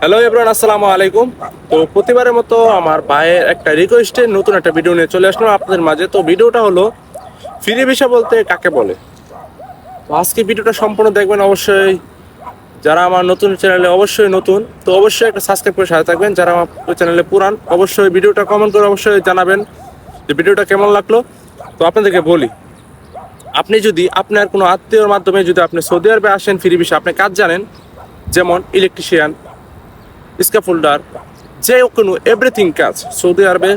Hello everyone আসসালামু আলাইকুম। তো প্রতিবারের মতো আমার ভাইয়ের একটা রিকোয়েস্টে নতুন একটা ভিডিও নিয়ে চলে আসলাম। আপনাদের মাঝে তো ভিডিওটা হলো ফ্রি ভিসা বলতে কাকে বলে? তো আজকে ভিডিওটা সম্পূর্ণ দেখবেন অবশ্যই। যারা আমার নতুন চ্যানেলে অবশ্যই নতুন, তো অবশ্যই একটা সাবস্ক্রাইব করে সাথে থাকবেন। যারা আমার চ্যানেলে পুরান, অবশ্যই ভিডিওটা কমেন্ট করে অবশ্যই জানাবেন যে ভিডিওটা কেমন লাগল। তো আপনাদেরকে বলি, আপনি যদি আপনার কোনো আত্মীয়র মাধ্যমে যদি আপনি সৌদি আরবে আসেন ফ্রি ভিসা, আপনি কাজ জানেন, যেমন ইলেকট্রিশিয়ান স্কাফোল্ডার যে কোনো এভরিথিং কাজ, সৌদি আরবে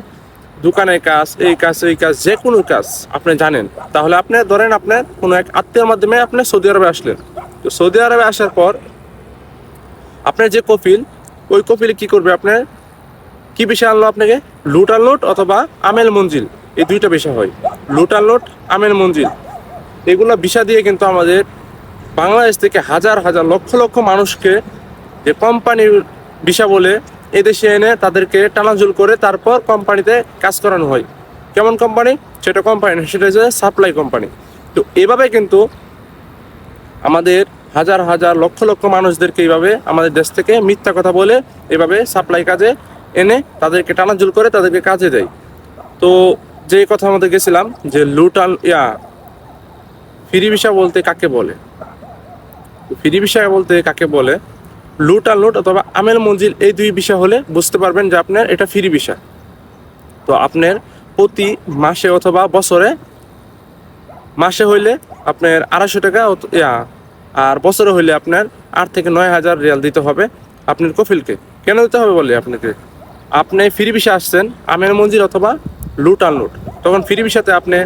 দোকানের কাজ, এই কাজ এই কাজ, যে কোনো কাজ আপনি জানেন। তাহলে আপনি ধরেন আপনার কোনো এক আত্মীয়ের মাধ্যমে আপনি সৌদি আরবে আসলেন। তো সৌদি আরবে আসার পর আপনার যে কপিল ওই কপিলে কি করবে আপনার কি বিষয় আনলো আপনাকে? লুট আর লোট অথবা আমেল মঞ্জিল, এই দুইটা বিষয় হয়। লুট আর লোট, আমেল মঞ্জিল। এগুলো বিষা দিয়ে কিন্তু আমাদের বাংলাদেশ থেকে হাজার হাজার লক্ষ লক্ষ মানুষকে যে কোম্পানির বিষা বলে এদেশে এনে তাদেরকে টানাজুল করে তারপর কোম্পানিতে কাজ করানো হয়। কেমন কোম্পানি? সেটা কোম্পানি না, সেটা হচ্ছে সাপ্লাই কোম্পানি। তো এভাবে কিন্তু আমাদের হাজার হাজার লক্ষ লক্ষ মানুষদেরকে এইভাবে আমাদের দেশ থেকে মিথ্যা কথা বলে এভাবে সাপ্লাই কাজে এনে তাদেরকে টানাজুল করে তাদেরকে কাজে দেয়। তো যে কথা আমাদের গেছিলাম যে লুটাল ইয়া, ফ্রি ভিসা বলতে কাকে বলে? ফ্রি ভিসা বলতে কাকে বলে? লুট আর লুট অথবা আমেল মঞ্জিল এই দুই বিষয় হলে বুঝতে পারবেন যে আপনার এটা ফ্রি ভিসা তো আপনার প্রতি মাসে অথবা বছরে, মাসে হইলে আপনার আড়াইশো টাকা আর বছরে হইলে আপনার আট থেকে নয় হাজার রিয়াল দিতে হবে আপনার কফিলকে। কেন দিতে হবে বলে আপনাকে? আপনি ফ্রি ভিসা আসছেন আমের মঞ্জিল অথবা লুট আর লুট। তখন ফ্রি ভিসাতে আপনি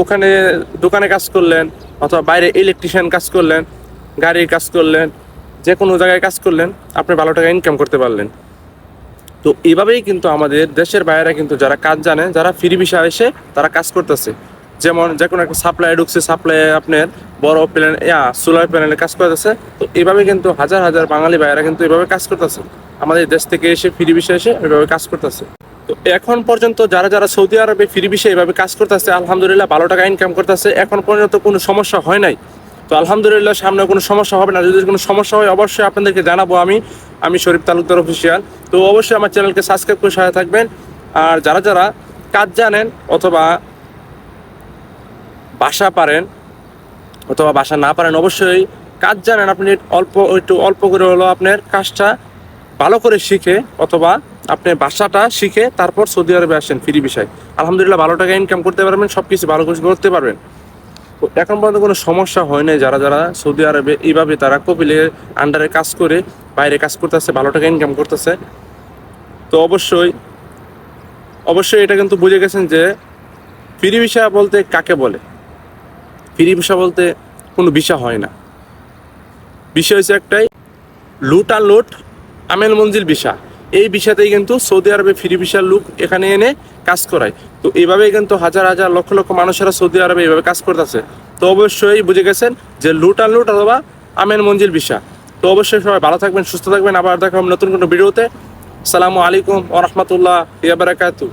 ওখানে দোকানে কাজ করলেন অথবা বাইরে ইলেকট্রিশিয়ান কাজ করলেন, গাড়ির কাজ করলেন যে কোনো জায়গায় কাজ করলেন, আপনি ভালো টাকা ইনকাম করতে পারলেন। তো এইভাবেই কিন্তু আমাদের দেশের বাইরে কিন্তু যারা কাজ জানে, যারা ফ্রি ভিসা এসে তারা কাজ করতেছে। যেমন যে কোনো একটা সাপ্লাই ঢুকছে সাপ্লাই আপনার বড় প্ল্যান ইয়া সোলার প্যানেলে কাজ করতেছে। তো এইভাবে কিন্তু হাজার হাজার বাঙালি ভাইয়েরা কিন্তু এভাবে কাজ করতেছে। আমাদের দেশ থেকে এসে ফ্রি ভিসা এসে এভাবে কাজ করতেছে। তো এখন পর্যন্ত যারা যারা সৌদি আরবে ফ্রি ভিসা এভাবে কাজ করতেছে, আলহামদুলিল্লাহ ভালো টাকা ইনকাম করতেছে। এখন পর্যন্ত কোনো সমস্যা হয় নাই। তো আলহামদুলিল্লাহ, সামনে কোনো সমস্যা হবে না। যদি কোনো সমস্যা হয়, অবশ্যই আপনাদেরকে জানাব আমি। আমি শরীফ তালুকদার অফিসিয়াল তো অবশ্যই আমার চ্যানেলকে সাবস্ক্রাইব করে সাথে থাকবেন। আর যারা যারা কাজ জানেন অথবা বাসা পারেন অথবা বাসা না পারেন, অবশ্যই কাজ জানেন। আপনি অল্প, একটু অল্প করে হলো আপনার কাজটা ভালো করে শিখে অথবা আপনি বাসাটা শিখে তারপর সৌদি আরবে আসেন ফ্রি বিষয়। আলহামদুলিল্লাহ, ভালো টাকা ইনকাম করতে পারবেন সব কিছু ভালো কিছু করতে পারবেন। এখন পর্যন্ত কোনো সমস্যা হয় নাই। যারা যারা সৌদি আরবে এইভাবে তারা কপিলের আন্ডারে কাজ করে, বাইরে কাজ করতেছে, ভালো টাকা ইনকাম করতেছে। তো অবশ্যই অবশ্যই এটা কিন্তু বুঝে গেছেন যে ফ্রি ভিসা বলতে কাকে বলে? ফ্রি ভিসা বলতে কোনো ভিসা হয় না। বিষয় হচ্ছে একটাই, লুট আর লুট আমেল মঞ্জিল ভিসা। এই বিষয়তেই কিন্তু সৌদি আরবে ফ্রি ভিসার লোক এখানে এনে কাজ করায়। তো এইভাবেই কিন্তু হাজার হাজার লক্ষ লক্ষ মানুষেরা সৌদি আরবে এইভাবে কাজ করতেছে। তো অবশ্যই বুঝে গেছেন যে লুট আর লুট অথবা আমের মঞ্জিল ভিসা। তো অবশ্যই সবাই ভালো থাকবেন, সুস্থ থাকবেন। আবার দেখা হবে নতুন কোনো ভিডিওতে। সালামু আলাইকুম ও রহমতুল্লাহ ইয়াবারাকাতু